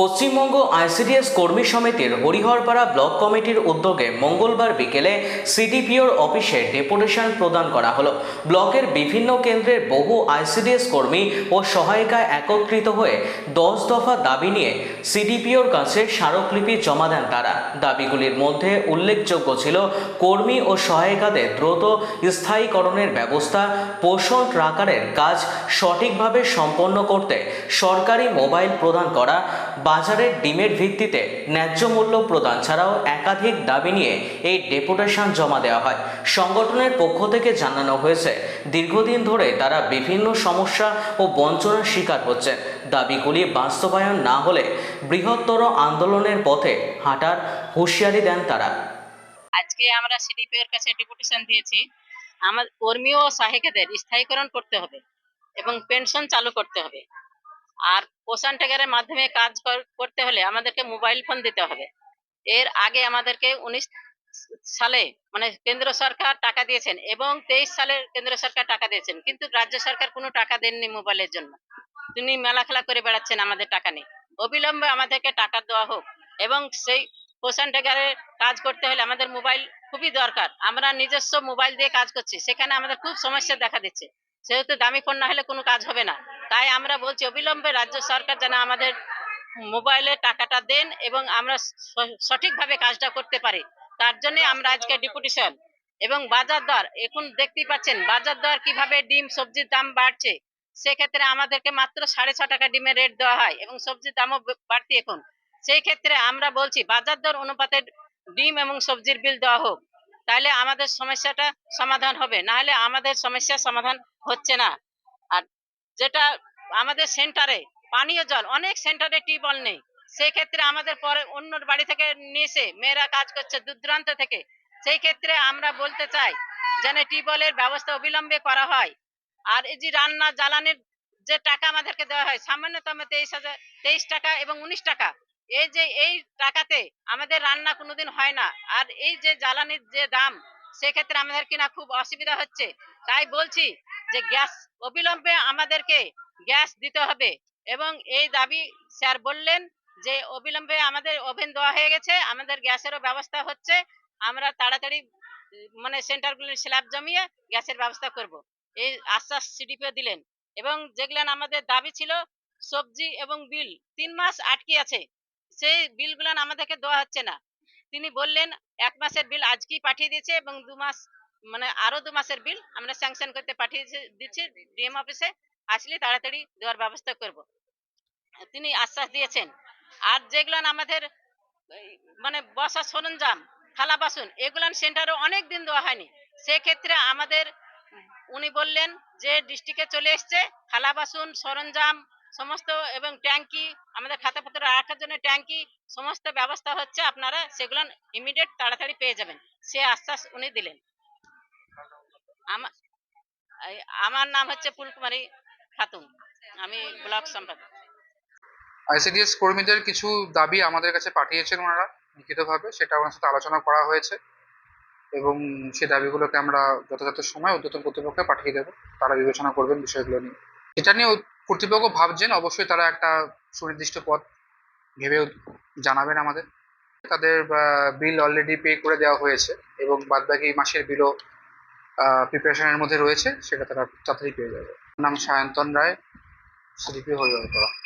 Paschimbanga ICDS কর্মী সমিতির Hariharpara block কমিটির উদ্যোগে মঙ্গলবার বিকেলে সিডিপিওর অফিসে ডেপুটেশন প্রদান করা হলো। ব্লকের বিভিন্ন কেন্দ্রের বহু আইসিডিএস কর্মী ও সহায়িকায় একত্রিত হয়ে দশ দফা দাবি নিয়ে সিডিপিওর কাছে স্মারকলিপি জমা দেন তারা। দাবিগুলির মধ্যে উল্লেখযোগ্য ছিল কর্মী ও সহায়িকাদের দ্রুত স্থায়ীকরণের ব্যবস্থা, পোষণ ট্রাকারের কাজ সঠিকভাবে সম্পন্ন করতে সরকারি মোবাইল প্রদান করা বাজারের ডিমের ভিত্তিতে ন্যায্য মূল্য প্রদান ছাড়াও একাধিক দাবি নিয়ে এই ডেপুটেশন জমা দেওয়া হয়। সংগঠনের পক্ষ থেকে জানানো হয়েছে, দীর্ঘদিন ধরে তারা বিভিন্ন সমস্যা ও বঞ্চনার শিকার হচ্ছেন দাবিগুলি বাস্তবায়ন না হলে বৃহত্তর আন্দোলনের পথে হাঁটার হুঁশিয়ারি দেন তারা। আজকে আমরা সিডিপি এর কাছে ডেপুটেশন দিয়েছি। আমার কর্মী ও সহায়িকাদের স্থায়ীকরণ করতে হবে এবং পেনশন চালু করতে হবে। আর পোষণ ট্যাগারের মাধ্যমে কাজ কর- করতে হলে আমাদেরকে মোবাইল ফোন দিতে হবে। এর আগে আমাদেরকে উনিশ সালে মানে কেন্দ্র সরকার টাকা দিয়েছেন এবং তেইশ সালে কেন্দ্র সরকার টাকা দিয়েছেন। কিন্তু রাজ্য সরকার কোনো টাকা দেননি মোবাইলের জন্য। তিনি মেলা খেলা করে বেড়াচ্ছেন আমাদের টাকা নেই অবিলম্বে আমাদেরকে টাকা দেওয়া হোক এবং সেই পোষণ ট্যাগারের কাজ করতে হলে আমাদের মোবাইল খুবই দরকার। আমরা নিজস্ব মোবাইল দিয়ে কাজ করছি। সেখানে আমাদের খুব সমস্যা দেখা দিচ্ছে। সেহেতু দামি ফোন না হলে কোনো কাজ হবে না। তাই আমরা বলছি, অবিলম্বে রাজ্য সরকার যেন আমাদের মোবাইলে টাকাটা দেন এবং আমরা সঠিকভাবে কাজটা করতে পারি। তার জন্য আমরা আজকে ডিপুটেশন এবং বাজার দর, এখন দেখতেই পাচ্ছেন, বাজার দর কীভাবে ডিম, সবজির দাম বাড়ছে, সেক্ষেত্রে আমাদেরকে মাত্র সাড়ে ছ টাকা ডিমের রেট দেওয়া হয় এবং সবজির দামও বাড়তি এখন। সেই ক্ষেত্রে আমরা বলছি, বাজার দর অনুপাতে ডিম এবং সবজির বিল দেওয়া হোক তাহলে আমাদের সমস্যাটা সমাধান হবে। না হলে আমাদের সমস্যার সমাধান হচ্ছে না। আর যেটা আমাদের সেন্টারে পানীয় জল, অনেক সেন্টারে টিউবওয়েল নেই। সেই ক্ষেত্রে আমাদের পরে অন্য বাড়ি থেকে নিয়ে এসে মেয়েরা কাজ করছে দূর দূরান্ত থেকে। সেই ক্ষেত্রে আমরা বলতে চাই যেন টিউবওয়েলের ব্যবস্থা অবিলম্বে করা হয়। আর এই যে রান্না জ্বালানির যে টাকা আমাদেরকে দেওয়া হয়, সামান্যতম তেইশ হাজার, তেইশ টাকা এবং উনিশ টাকা, এই যে এই টাকাতে আমাদের রান্না কোনোদিন হয় না। আর এই যে জ্বালানির যে দাম সেক্ষেত্রে আমাদের কিনা খুব অসুবিধা হচ্ছে। তাই বলছি যে গ্যাস অবিলম্বে আমাদেরকে গ্যাস দিতে হবে এবং এই দাবি স্যার বললেন যে অবিলম্বে আমাদের ওভেন দেওয়া হয়ে গেছে, আমাদের গ্যাসেরও ব্যবস্থা হচ্ছে, আমরা তাড়াতাড়ি মানে সেন্টারগুলির স্ল্যাব জমিয়ে গ্যাসের ব্যবস্থা করব। এই আশ্বাস সিডিপিও দিলেন এবং যেগুলান আমাদের দাবি ছিল, সবজি এবং বিল, তিন মাস আটকে আছে, সেই বিলগুলান আমাদেরকে দেওয়া হচ্ছে না। তিনি বললেন, এক মাসের বিল আজকেই পাঠিয়ে দিয়েছে এবং দু মাস মানে আরও দু মাসের বিল আমরা স্যাংশন করতে পাঠিয়ে দিচ্ছি ডিএম অফিসে আসলে তাড়াতাড়ি দেওয়ার ব্যবস্থা করব। তিনি আশ্বাস দিয়েছেন। আর যেগুলান আমাদের মানে বসার সরঞ্জাম, থালা বাসন, এগুলান সেন্টারে অনেক দিন দেওয়া হয়নি। সেক্ষেত্রে আমাদের, উনি বললেন যে ডিস্ট্রিক্টে চলে এসছে, থালা বাসন, সরঞ্জাম সমস্ত এবং ট্যাঙ্কি, আমাদের খাতাপত্র রাখার জন্য ট্যাঙ্কি, সমস্ত ব্যবস্থা হচ্ছে আপনারা সেগুলো ইমিডিয়েট তাড়াতাড়ি পেয়ে যাবেন। সে আশ্বাস উনি দিলেন। আমার নাম হচ্ছে ফুলকুমারী খাতুন। আমি ব্লক সম্পাদক। আইসিডিএস কর্মীদের কিছু দাবি আমাদের কাছে পাঠিয়েছেন ওনারা লিখিতভাবে, সেটা ওনার সাথে আলোচনা করা হয়েছে এবং সেই দাবিগুলোকে আমরা যথাযথ সময় উদ্যতন কর্তৃপক্ষকে পাঠিয়ে দেবো। তারা বিবেচনা করবেন বিষয়গুলো নিয়ে। এটা নিয়ে কর্তৃপক্ষ ভাবছেন অবশ্যই তারা একটা সুনির্দিষ্ট পথ ভেবে জানাবেন আমাদের। তাদের বিল অলরেডি পে করে দেওয়া হয়েছে এবং বাদবাকি মাসের বিলও প্রিপারেশনের মধ্যে রয়েছে, সেটা তারা তাড়াতাড়ি পেয়ে যাবে। নাম Sayantan Roy CDP Hariharpara B